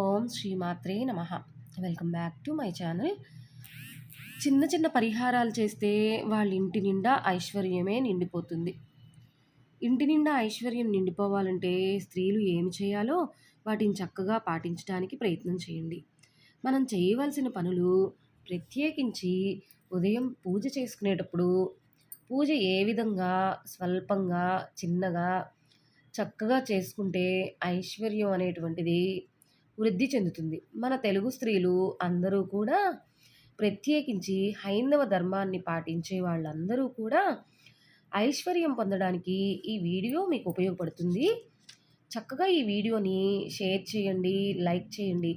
ఓం శ్రీమాత్రే నమ. Welcome back to my channel. చిన్న చిన్న పరిహారాలు చేస్తే వాళ్ళ ఇంటి నిండా ఐశ్వర్యమే నిండిపోతుంది. ఇంటి నిండా ఐశ్వర్యం నిండిపోవాలంటే స్త్రీలు ఏమి చేయాలో వాటిని చక్కగా పాటించడానికి ప్రయత్నం చేయండి. మనం చేయవలసిన పనులు ప్రత్యేకించి ఉదయం పూజ చేసుకునేటప్పుడు పూజ ఏ విధంగా స్వల్పంగా చిన్నగా చక్కగా చేసుకుంటే ఐశ్వర్యం అనేటువంటిది వృద్ధి చెందుతుంది. మన తెలుగు స్త్రీలు అందరూ కూడా ప్రత్యేకించి హైందవ ధర్మాన్ని పాటించే వాళ్ళందరూ కూడా ఐశ్వర్యం పొందడానికి ఈ వీడియో మీకు ఉపయోగపడుతుంది. చక్కగా ఈ వీడియోని షేర్ చేయండి లైక్ చేయండి.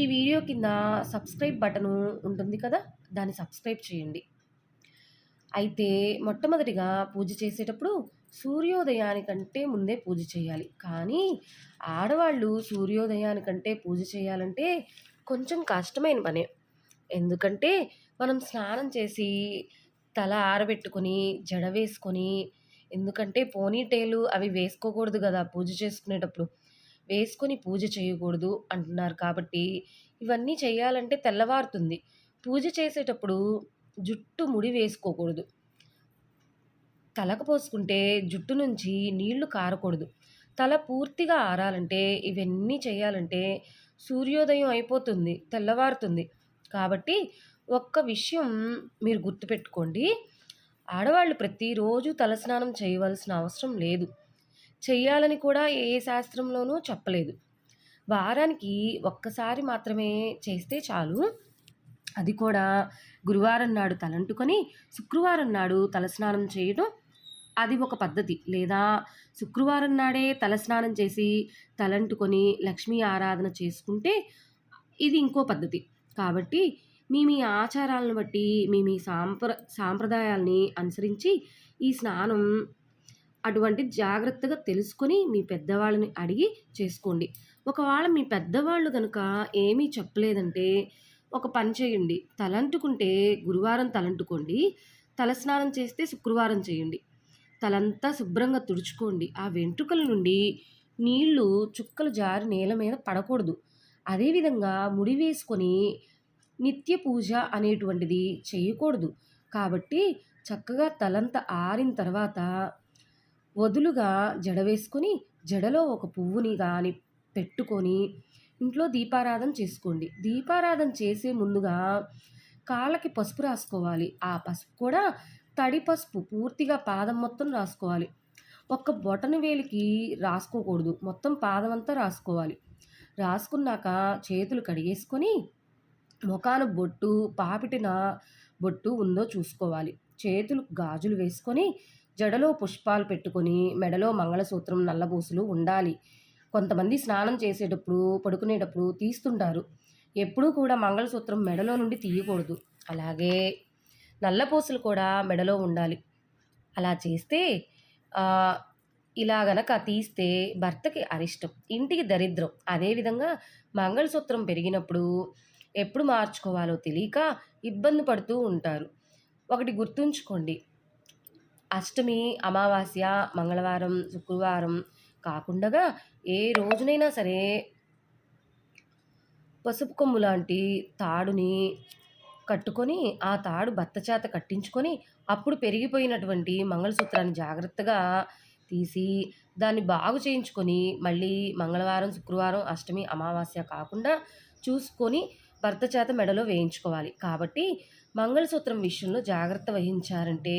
ఈ వీడియో కింద సబ్స్క్రైబ్ బటను ఉంటుంది కదా దాన్ని సబ్స్క్రైబ్ చేయండి. అయితే మొట్టమొదటిగా పూజ చేసేటప్పుడు సూర్యోదయానికంటే ముందే పూజ చేయాలి. కానీ ఆడవాళ్ళు సూర్యోదయానికంటే పూజ చేయాలంటే కొంచెం కష్టమైన పనే. ఎందుకంటే మనం స్నానం చేసి తల ఆరబెట్టుకొని జడ వేసుకొని ఎందుకంటే పోనీటేలు అవి వేసుకోకూడదు కదా పూజ చేసుకునేటప్పుడు. వేసుకొని పూజ చేయకూడదు అంటున్నారు కాబట్టి ఇవన్నీ చేయాలంటే తెల్లవారుతుంది. పూజ చేసేటప్పుడు జుట్టు ముడి వేసుకోకూడదు. తలకు పోసుకుంటే జుట్టు నుంచి నీళ్ళు కారకూడదు. తల పూర్తిగా ఆరాలంటే ఇవన్నీ చేయాలంటే సూర్యోదయం అయిపోతుంది తెల్లవారుతుంది. కాబట్టి ఒక్క విషయం మీరు గుర్తుపెట్టుకోండి. ఆడవాళ్ళు ప్రతిరోజు తలస్నానం చేయవలసిన అవసరం లేదు. చెయ్యాలని కూడా ఏ శాస్త్రంలోనూ చెప్పలేదు. వారానికి ఒక్కసారి మాత్రమే చేస్తే చాలు. అది కూడా గురువారం నాడు తలంటుకొని శుక్రవారం నాడు తలస్నానం చేయడం అది ఒక పద్ధతి. లేదా శుక్రవారం నాడే తలస్నానం చేసి తలంటుకొని లక్ష్మీ ఆరాధన చేసుకుంటే ఇది ఇంకో పద్ధతి. కాబట్టి మీ మీ ఆచారాలను బట్టి మీ మీ సాంప్ర సాంప్రదాయాల్ని అనుసరించి ఈ స్నానం అటువంటి జాగ్రత్తగా తెలుసుకొని మీ పెద్దవాళ్ళని అడిగి చేసుకోండి. ఒకవేళ మీ పెద్దవాళ్ళు కనుక ఏమీ చెప్పలేదంటే ఒక పని చేయండి. తలంటుకుంటే గురువారం తలంటుకోండి. తలస్నానం చేస్తే శుక్రవారం చేయండి. తలంతా శుభ్రంగా తుడుచుకోండి. ఆ వెంట్రుకల నుండి నీళ్ళు చుక్కలు జారి నేల మీద పడకూడదు. అదేవిధంగా ముడి వేసుకొని నిత్య పూజ అనేటువంటిది చేయకూడదు. కాబట్టి చక్కగా తలంత ఆరిన తర్వాత వదులుగా జడ వేసుకొని జడలో ఒక పువ్వుని కానీ పెట్టుకొని ఇంట్లో దీపారాధన చేసుకోండి. దీపారాధన చేసే ముందుగా కాళ్ళకి పసుపు రాసుకోవాలి. ఆ పసుపు కూడా తడి పసుపు పూర్తిగా పాదం మొత్తం రాసుకోవాలి. ఒక్క బొటన వేలికి రాసుకోకూడదు. మొత్తం పాదం అంతా రాసుకోవాలి. రాసుకున్నాక చేతులు కడిగేసుకొని ముఖాన బొట్టు పాపిటిన బొట్టు ఉందో చూసుకోవాలి. చేతులు గాజులు వేసుకొని జడలో పుష్పాలు పెట్టుకొని మెడలో మంగళసూత్రం నల్లబూసులు ఉండాలి. కొంతమంది స్నానం చేసేటప్పుడు పడుకునేటప్పుడు తీస్తుంటారు. ఎప్పుడూ కూడా మంగళసూత్రం మెడలో నుండి తీయకూడదు. అలాగే నల్లపూసలు కూడా మెడలో ఉండాలి. అలా చేస్తే ఇలా గనక తీస్తే భర్తకి అరిష్టం ఇంటికి దరిద్రం. అదేవిధంగా మంగళసూత్రం పెరిగినప్పుడు ఎప్పుడు మార్చుకోవాలో తెలియక ఇబ్బంది పడుతూ ఉంటారు. ఒకటి గుర్తుంచుకోండి. అష్టమి అమావాస్య మంగళవారం శుక్రవారం కాకుండా ఏ రోజునైనా సరే పసుపు కొమ్ము లాంటి తాడుని కట్టుకొని ఆ తాడు భర్త చేత కట్టించుకొని అప్పుడు పెరిగిపోయినటువంటి మంగళసూత్రాన్ని జాగ్రత్తగా తీసి దాన్ని బాగు చేయించుకొని మళ్ళీ మంగళవారం శుక్రవారం అష్టమి అమావాస్య కాకుండా చూసుకొని భర్త చేత మెడలో వేయించుకోవాలి. కాబట్టి మంగళసూత్రం విషయంలో జాగ్రత్త వహించారంటే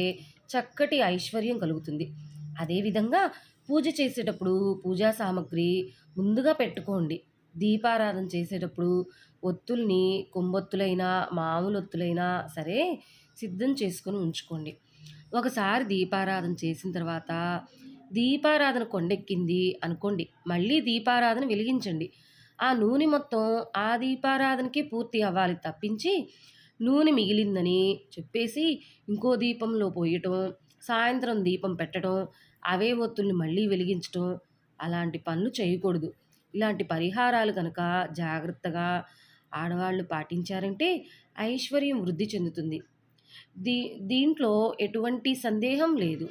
చక్కటి ఐశ్వర్యం కలుగుతుంది. అదేవిధంగా పూజ చేసేటప్పుడు పూజా సామాగ్రి ముందుగా పెట్టుకోండి. దీపారాధన చేసేటప్పుడు ఒత్తుల్ని కొంబొత్తులైనా మామూలు ఒత్తులైనా సరే సిద్ధం చేసుకొని ఉంచుకోండి. ఒకసారి దీపారాధన చేసిన తర్వాత దీపారాధన కొండెక్కింది అనుకోండి. మళ్ళీ దీపారాధన వెలిగించండి. ఆ నూనె మొత్తం ఆ దీపారాధనకి పూర్తి అవ్వాలి తప్పించి నూనె మిగిలిందని చెప్పేసి ఇంకో దీపంలో పోయటం సాయంత్రం దీపం పెట్టడం అవే ఒత్తుల్ని మళ్ళీ వెలిగించడం అలాంటి పనులు చేయకూడదు. ఇలాంటి పరిహారాలు కనుక జాగ్రత్తగా ఆడవాళ్ళు పాటించారంటే ఐశ్వర్యం వృద్ధి చెందుతుంది. దీ దీంట్లో ఎటువంటి సందేహం లేదు.